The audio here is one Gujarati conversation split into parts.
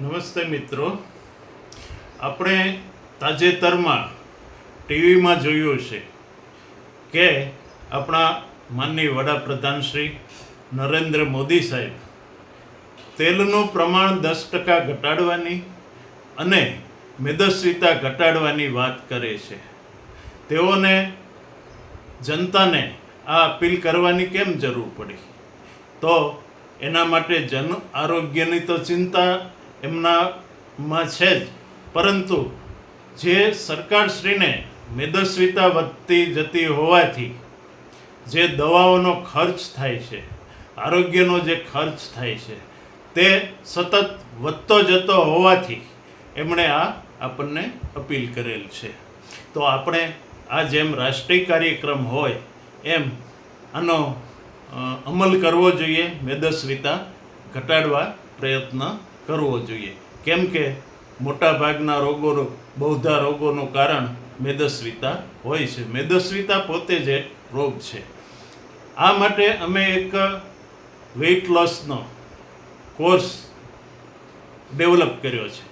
નમસ્તે મિત્રો. આપણે તાજેતરમાં ટીવીમાં જોયું છે કે આપણા માનની વડાપ્રધાન શ્રી નરેન્દ્ર મોદી સાહેબ તેલનું પ્રમાણ દસ ટકા ઘટાડવાની અને મેદસ્વીતા ઘટાડવાની વાત કરે છે. તેઓને જનતાને આ અપીલ કરવાની કેમ જરૂર પડી? તો એના માટે જન આરોગ્યની તો ચિંતા એમનામાં છે જ. પરંતુ જે સરકારશ્રીને મેદસ્વીતા વધતી જતી હોવાથી જે દવાઓનો ખર્ચ થાય છે, આરોગ્યનો જે ખર્ચ થાય છે, તે સતત વધતો જતો હોવાથી એમણે આ આપણને અપીલ કરેલ છે. તો આપણે આ જેમ રાષ્ટ્રીય કાર્યક્રમ હોય એમ આનો અમલ કરવો જોઈએ, મેદસ્વીતા ઘટાડવા પ્રયત્ન કરવો જોઈએ. કેમ કે મોટાભાગના રોગોનું બહુધા રોગોનું કારણ મેદસ્વીતા હોય છે. મેદસ્વીતા પોતે જ એક રોગ છે. આ માટે અમે એક વેઇટ લોસનો કોર્સ ડેવલપ કર્યો છે.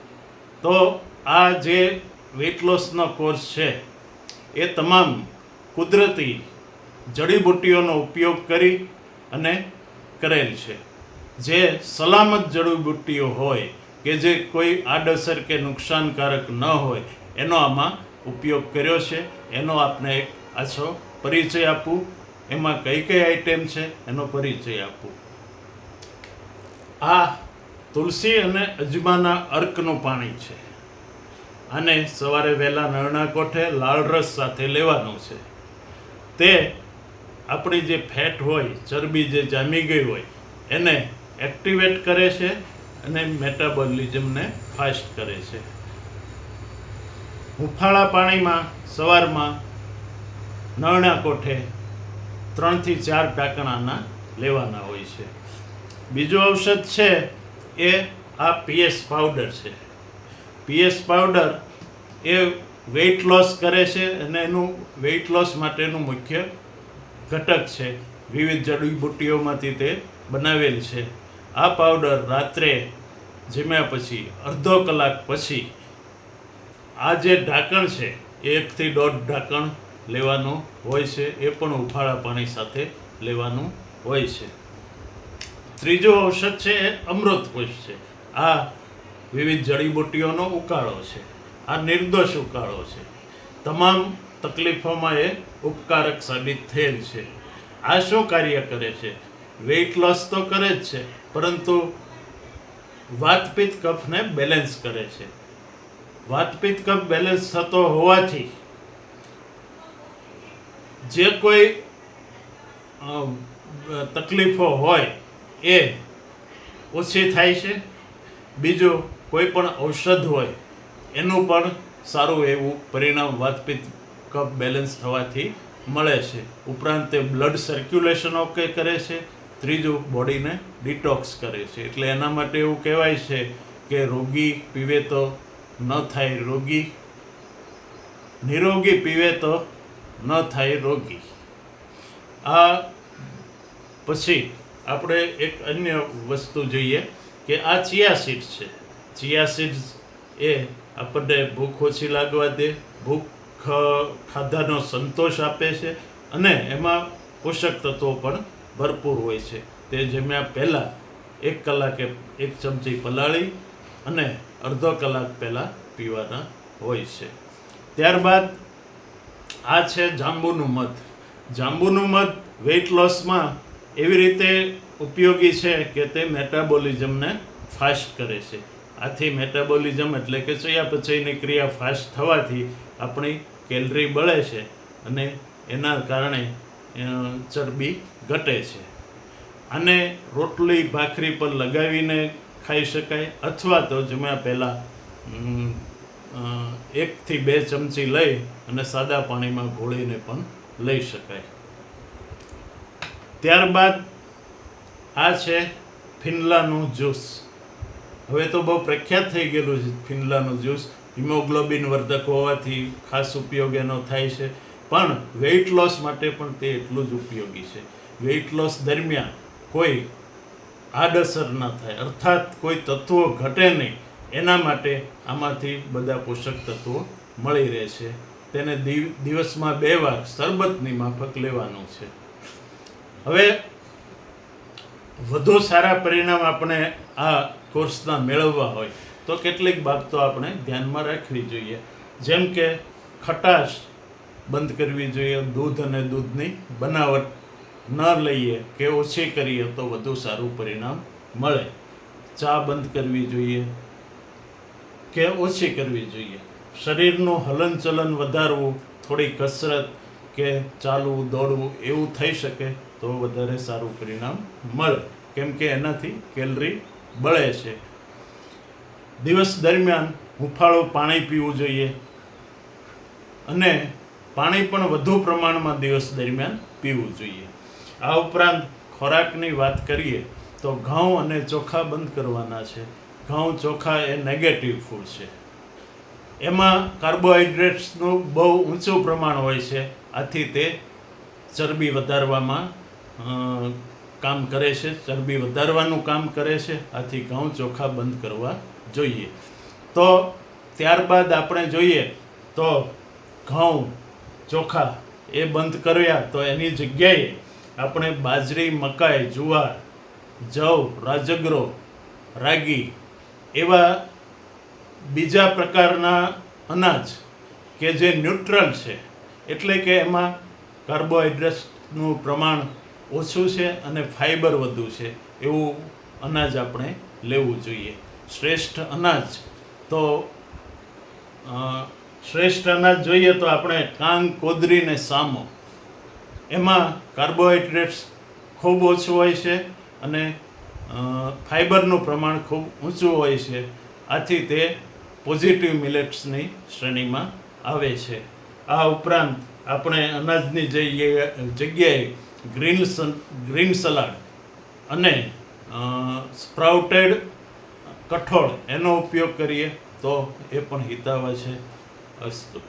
તો આ જે વેઇટ લોસનો કોર્સ છે, એ તમામ કુદરતી જડીબુટ્ટીઓનો ઉપયોગ કરી અને કરેલ છે. જે સલામત જડીબુટ્ટીઓ હોય કે જે કોઈ આડઅસર કે નુકસાનકારક ન હોય, એનો આમાં ઉપયોગ કર્યો છે. એનો આપને એક આછો પરિચય આપું. એમાં કઈ કઈ આઈટમ છે, એનો પરિચય આપું. આ તુલસી અને અજમાના અર્કનું પાણી છે. અને સવારે વહેલા નરણા કોઠે લાલ રસ સાથે લેવાનું છે. તે આપણી જે ફેટ હોય, ચરબી જે જામી ગઈ હોય, એને એક્ટિવેટ કરે છે અને મેટાબોલિઝમને ફાસ્ટ કરે છે. હુંફાળા પાણીમાં, સવારમાં નરણા કોઠે ત્રણથી ચાર ટાંકણાના લેવાના હોય છે. બીજો ઔષધ છે એ આ પીએસ પાવડર છે. પીએસ પાવડર એ વેઇટ લોસ કરે છે અને એનું વેઇટ લોસ માટેનું મુખ્ય ઘટક છે. વિવિધ જડીબુટ્ટીઓમાંથી તે બનાવેલ છે. આ પાવડર રાત્રે જમ્યા પછી, અડધો કલાક પછી, આ જે ઢાંકણ છે એકથી દોઢ ઢાંકણ લેવાનું હોય છે, એ પણ ઉફાળા પાણી સાથે લેવાનું હોય છે. ત્રીજો ઔષધ છે, એ અમૃત પુષ્પ છે. આ વિવિધ જડીબુટ્ટીઓનો ઉકાળો છે. આ નિર્દોષ ઉકાળો છે. તમામ તકલીફોમાં એ ઉપકારક સાબિત થયેલ છે. આ શું કાર્ય કરે છે? વેઇટ લોસ તો કરે જ છે, પરંતુ વાતપિત્ત કફને બેલેન્સ કરે છે. વાતપિત્ત કફ બેલેન્સ થતો હોવાથી જે કોઈ તકલીફો હોય એ ઓછી થાય છે. બીજું કોઈ પણ ઔષધ હોય, એનું પણ સારું એવું પરિણામ વાતપિત્ત કફ બેલેન્સ થવાથી મળે છે. ઉપરાંત તે બ્લડ સર્ક્યુલેશન ઓકે કરે છે. ત્રીજું બોડીને ડિટોક્સ કરે છે. એટલે એના માટે એવું કહેવાય છે કે રોગી પીવે તો ન થાય રોગી, નિરોગી પીવે તો ન થાય રોગી. આ પછી આપણે એક અન્ય વસ્તુ જોઈએ કે આ ચિયા સીડ્સ છે. ચિયા સીડ્સ એ આપણને ભૂખ ઓછી લાગવા દે, ભૂખ ખાધાનો સંતોષ આપે છે અને એમાં પોષક તત્વો પણ ભરપૂર હોય છે. તે જમ્યા પહેલાં એક કલાકે એક ચમચી પલાળી અને અડધો કલાક પહેલાં પીવાના હોય છે. ત્યારબાદ આ છે જાંબુનું મધ. જાંબુનું મધ વેઇટ લોસમાં એવી રીતે ઉપયોગી છે કે તે મેટાબોલિઝમને ફાસ્ટ કરે છે. આથી મેટાબોલિઝમ એટલે કે ચયાપચયની ક્રિયા ફાસ્ટ થવાથી આપણી કેલરી બળે છે અને એના કારણે ચરબી ઘટે છે. આને રોટલી, ભાખરી પર લગાવીને ખાઈ શકાય અથવા તો જમ્યા પહેલાં એકથી બે ચમચી લઈ અને સાદા પાણીમાં ઘોળીને પણ લઈ શકાય. ત્યારબાદ આ છે ફિનલાનું જ્યુસ. હવે તો બહુ પ્રખ્યાત થઈ ગયેલું છે ફિનલાનું જ્યુસ. હિમોગ્લોબિન વર્ધક હોવાથી ખાસ ઉપયોગ એનો થાય છે. પણ વેઇટ લોસ માટે પણ તે એટલું જ ઉપયોગી છે. વેઇટ લોસ દરમિયાન કોઈ આડઅસર ન થાય, અર્થાત કોઈ તત્વો ઘટે નહીં, એના માટે આમાંથી બધા પોષક તત્વો મળી રહે છે. તેને દિવ- દિવસમાં બે વાર શરબતની માફક લેવાનું છે. હવે વધુ સારા પરિણામ આપણે આ કોર્સના મેળવવા હોય તો કેટલીક બાબતો આપણે ધ્યાનમાં રાખવી જોઈએ. જેમ કે ખટાશ બંધ કરવી જોઈએ, દૂધ અને દૂધની બનાવટ ન લઈએ કે ઓછી કરીએ, તો વધુ સારું પરિણામ મળે. ચા બંધ કરવી જોઈએ. કે ઓછી કરવી જોઈએ? શરીરનું હલનચલન વધારવું, થોડી કસરત કે ચાલવું, દોડવું, એવું થઈ શકે તો વધારે સારું પરિણામ મળે. કેમ કે એનાથી કેલરી બળે છે. દિવસ દરમિયાન હુંફાળું પાણી પીવું જોઈએ અને પાણી પણ વધુ પ્રમાણમાં દિવસ દરમિયાન પીવું જોઈએ. આ ઉપરાંત ખોરાકની વાત કરીએ તો ઘઉં અને ચોખા બંધ કરવાના છે. ઘઉં, ચોખા એ નેગેટિવ ફૂડ છે. એમાં કાર્બોહાઈડ્રેટ્સનું બહુ ઊંચું પ્રમાણ હોય છે. આથી તે ચરબી વધારવામાં કામ કરે છે. ચરબી વધારવાનું કામ કરે છે. આથી ઘઉં, ચોખા બંધ કરવા જોઈએ. તો ત્યારબાદ આપણે જોઈએ તો ઘઉં ચોખા એ બંધ કર્યા તો એની જગ્યાએ આપણે બાજરી, મકાઈ, જુવાર, જવ, રાજગરો, રાગી એવા બીજા પ્રકારના અનાજ કે જે ન્યુટ્રલ છે. એટલે કે એમાં કાર્બોહાઈડ્રેટ્સનું પ્રમાણ ઓછું છે અને ફાઈબર વધુ છે એવું અનાજ આપણે લેવું જોઈએ. શ્રેષ્ઠ અનાજ તો શ્રેષ્ઠ અનાજ જોઈએ તો આપણે કાંગ, કોદરી ને સામો. એમાં કાર્બોહાઈડ્રેટ્સ ખૂબ ઓછું હોય છે અને ફાઇબરનું પ્રમાણ ખૂબ ઊંચું હોય છે. આથી તે પોઝિટિવ મિલેટ્સની શ્રેણીમાં આવે છે. આ ઉપરાંત આપણે અનાજની જગ્યાએ જગ્યાએ ગ્રીન ગ્રીન સલાડ અને સ્પ્રાઉટેડ કઠોળ એનો ઉપયોગ કરીએ તો એ પણ હિતાવહ છે. अस्तु